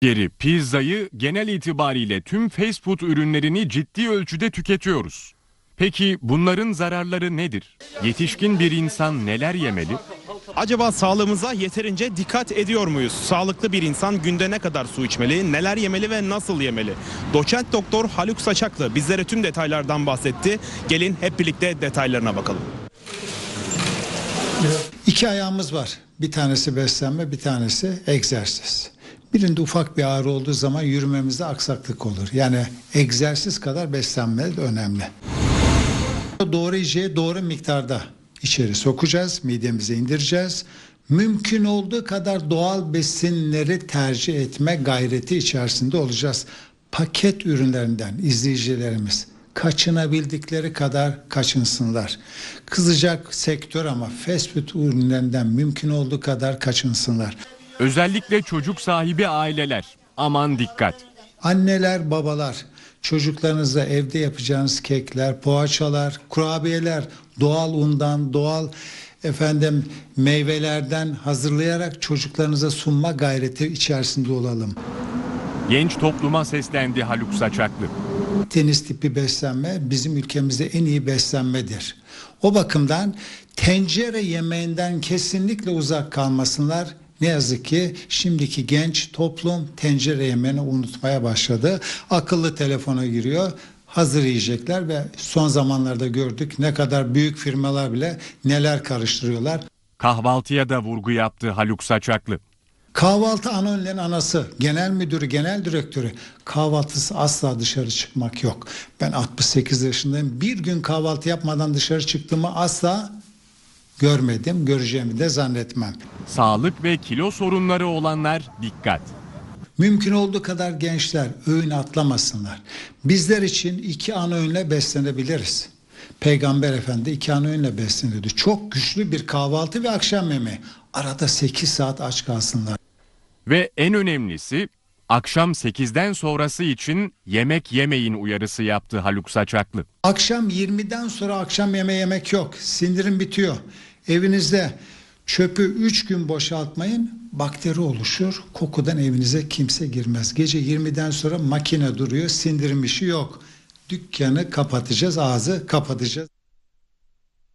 Geri pizzayı genel itibariyle tüm fast food ürünlerini ciddi ölçüde tüketiyoruz. Peki bunların zararları nedir? Yetişkin bir insan neler yemeli? Acaba sağlığımıza yeterince dikkat ediyor muyuz? Sağlıklı bir insan günde ne kadar su içmeli, neler yemeli ve nasıl yemeli? Doçent doktor Haluk Saçaklı bizlere tüm detaylardan bahsetti. Gelin hep birlikte detaylarına bakalım. İki ayağımız var. Bir tanesi beslenme, bir tanesi egzersiz. Birinde ufak bir ağrı olduğu zaman yürümemizde aksaklık olur. Yani egzersiz kadar beslenme de önemli. Doğru yiyeceği doğru miktarda içeri sokacağız, midemize indireceğiz. Mümkün olduğu kadar doğal besinleri tercih etme gayreti içerisinde olacağız. Paket ürünlerinden izleyicilerimiz kaçınabildikleri kadar kaçınsınlar. Kızacak sektör ama fast food ürünlerinden mümkün olduğu kadar kaçınsınlar. Özellikle çocuk sahibi aileler. Aman dikkat. Anneler, babalar, çocuklarınızla evde yapacağınız kekler, poğaçalar, kurabiyeler doğal undan, doğal efendim meyvelerden hazırlayarak çocuklarınıza sunma gayreti içerisinde olalım. Genç topluma seslendi Haluk Saçaklı. Tenis tipi beslenme bizim ülkemizde en iyi beslenmedir. O bakımdan tencere yemeğinden kesinlikle uzak kalmasınlar. Ne yazık ki şimdiki genç toplum tencere yemeğini unutmaya başladı. Akıllı telefona giriyor. Hazır yiyecekler ve son zamanlarda gördük ne kadar büyük firmalar bile neler karıştırıyorlar. Kahvaltıya da vurgu yaptı Haluk Saçaklı. Kahvaltı ana önlerin anası, genel müdürü, genel direktörü. Kahvaltısı asla dışarı çıkmak yok. Ben 68 yaşındayım. Bir gün kahvaltı yapmadan dışarı çıktığımı asla görmedim. Göreceğimi de zannetmem. Sağlık ve kilo sorunları olanlar dikkat. Mümkün olduğu kadar gençler öğün atlamasınlar. Bizler için iki ana öğünle beslenebiliriz. Peygamber Efendi iki ana öğünle besleniyordu. Çok güçlü bir kahvaltı ve akşam yemeği. Arada 8 saat aç kalsınlar. Ve en önemlisi akşam 8'den sonrası için yemek yemeyin uyarısı yaptı Haluk Saçaklı. Akşam 20'den sonra akşam yeme yemek yok. Sindirim bitiyor. Evinizde çöpü 3 gün boşaltmayın. Bakteri oluşur. Kokudan evinize kimse girmez. Gece 20'den sonra makine duruyor. Sindirim işi yok. Dükkanı kapatacağız, ağzı kapatacağız.